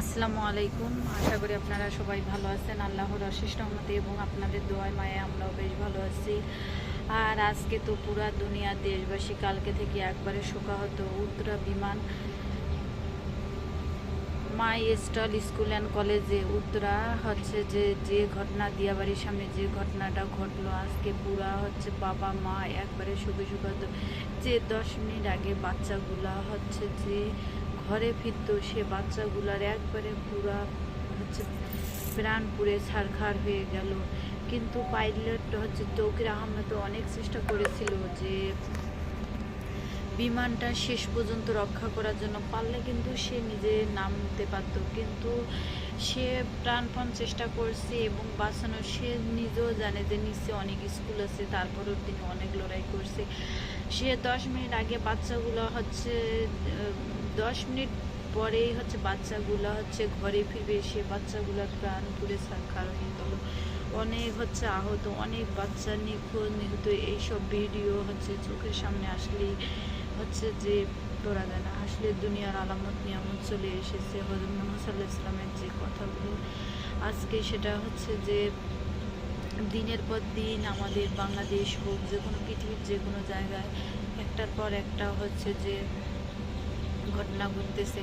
আসসালামু আলাইকুম। আশা করি আপনারা সবাই ভালো আছেন। আল্লাহর অশেষ রহমতে এবং আপনাদের দোয়ায় মায়ে আমরাও বেশ ভালো আছি। আর আজকে তো পুরা দুনিয়া দেশবাসী কালকে থেকে একবারে শোকাহত। উত্তরা বিমান মাই স্টল স্কুল অ্যান্ড কলেজে। উত্তরা হচ্ছে যে যে ঘটনা, দিয়াবাড়ির সামনে যে ঘটনাটা ঘটলো, আজকে পুরা হচ্ছে বাবা, মা একবারে সুখে সুখাত যে দশ মিনিট আগে বাচ্চাগুলা হচ্ছে যে ঘরে ফিরতো, সে বাচ্চাগুলার একবারে পুরা, হচ্ছে, প্রাণ পুড়ে ছারখার হয়ে গেল। কিন্তু পাইলট হচ্ছে তৌকির আহমেদ অনেক চেষ্টা করেছিল যে বিমানটা শেষ পর্যন্ত রক্ষা করার জন্য পারলে কিন্তু সে নিজে নামতে পারত। কিন্তু সে প্রাণপণ চেষ্টা করছে এবং বাঁচানো, সে নিজেও জানে যে নিচে অনেক স্কুল আছে, তারপরেও তিনি অনেক লড়াই করছে। সে দশ মিনিট আগে বাচ্চাগুলো হচ্ছে দশ মিনিট পরেই হচ্ছে বাচ্চাগুলো হচ্ছে ঘরে ফিরবে, সে বাচ্চাগুলোর প্রাণ পুড়ে সাক্ষার হয়ে গেল অনেক হচ্ছে আহত, অনেক বাচ্চা নিখোঁজ, নিহত। এইসব ভিডিও হচ্ছে চোখের সামনে আসলেই হচ্ছে যে তোরা দেয় না আসলে দুনিয়ার আলামত নিয়ামত চলে এসেছে। হজরত মোহাম্মদ সাল্লাহ ইসলামের যে কথাগুলো, আজকে সেটা হচ্ছে যে দিনের পর দিন আমাদের বাংলাদেশ হোক যে কোনো পৃথিবীর যে কোনো জায়গায়, একটার পর একটা হচ্ছে যে ঘটনা ঘটতেছে।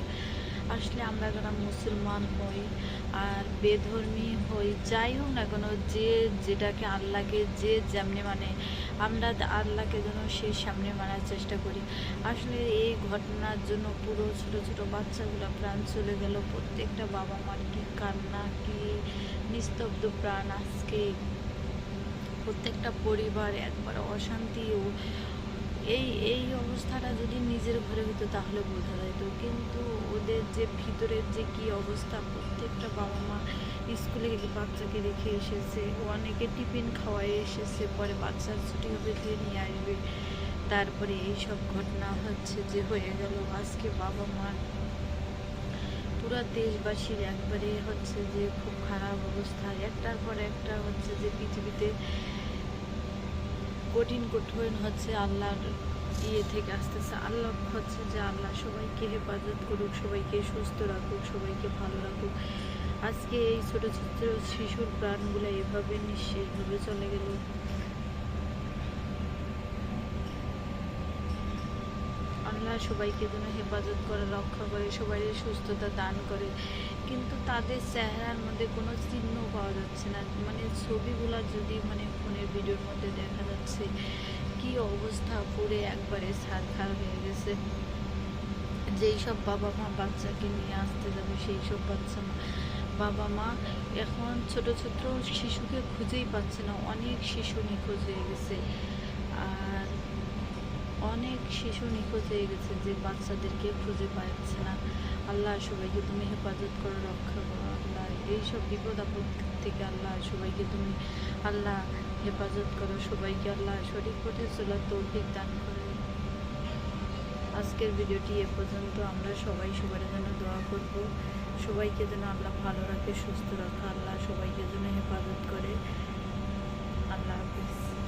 আসলে আমরা যারা মুসলমান হই আর বেধর্মী হই, যাই হোক না কেন, যে যেটাকে আল্লাহকে, যে যেমনি মানে আমরা আল্লাহকে যেন সে সামনে মানার চেষ্টা করি। আসলে এই ঘটনার জন্য পুরো ছোট ছোট বাচ্চাগুলো প্রাণ চলে গেল। প্রত্যেকটা বাবা মার কি কান্না, কি নিস্তব্ধ প্রাণ আজকে? প্রত্যেকটা পরিবার একবার অশান্তি এই এই অবস্থাটা যদি নিজের ঘরে হতো তাহলে বোঝা যেত কিন্তু ওদের যে ভিতরের যে কি অবস্থা, প্রত্যেকটা বাবা মা স্কুলে গেলে বাচ্চাকে রেখে এসেছে অনেকে টিফিন খাওয়াই এসেছে, পরে বাচ্চার ছুটি হবে দিয়ে নিয়ে আসবে। তারপরে এই সব ঘটনা হচ্ছে যে হয়ে গেল আজকে বাবা মার পুরা দেশবাসীর একবারে হচ্ছে যে খুব খারাপ অবস্থা। একটার পর একটা হচ্ছে যে পৃথিবীতে কঠিন কঠিন হচ্ছে আল্লাহর ইয়ে থেকে আসতেছে। আল্লাহ হচ্ছে যে আল্লাহ সবাইকে হেফাজত করুক, সবাইকে সুস্থ রাখুক, সবাইকে ভালো রাখুক। আজকে এই ছোট ছোট শিশুর প্রাণগুলো এভাবে নিঃশেষভাবে চলে গেল। আল্লাহ সবাইকে যেন হেফাজত করে, রক্ষা করে, সবাই সুস্থতা দান করে। কিন্তু তাদের চেহারার মধ্যে কোনো চিহ্ন পাওয়া যাচ্ছে না। মানে ছবিগুলা যদি মানে ফোনের ভিডিওর মধ্যে দেখা যাচ্ছে কি অবস্থা? পুরে একবারে ছাড়খাড় হয়ে গেছে। যেই সব বাবা মা বাচ্চাকে নিয়ে আসতে যাবে, সেই সব বাচ্চা মা বাবা মা এখন ছোট ছোট শিশুকে খুঁজেই পাচ্ছে না। অনেক শিশু নিখোঁজ হয়ে গেছে। আর অনেক শিশু নিখোঁজ হয়ে গেছে যে বাচ্চাদেরকে খুঁজে পাচ্ছে না। আল্লাহ সবাইকে তুমি হেফাজত করো, রক্ষা করো। আল্লাহ, এইসব বিপদ আপদ থেকে আল্লাহ সবাইকে তুমি, আল্লাহ হেফাজত করো। সবাইকে আল্লাহ সঠিক পথে চলার তৌফিক দান করে। আজকের ভিডিওটি এ পর্যন্ত। আমরা সবাই সবার জন্য দোয়া করব। সবাইকে যেন আল্লাহ ভালো রাখে, সুস্থ রাখা। আল্লাহ সবাইকে যেন হেফাজত করে। আল্লাহ হাফিজ।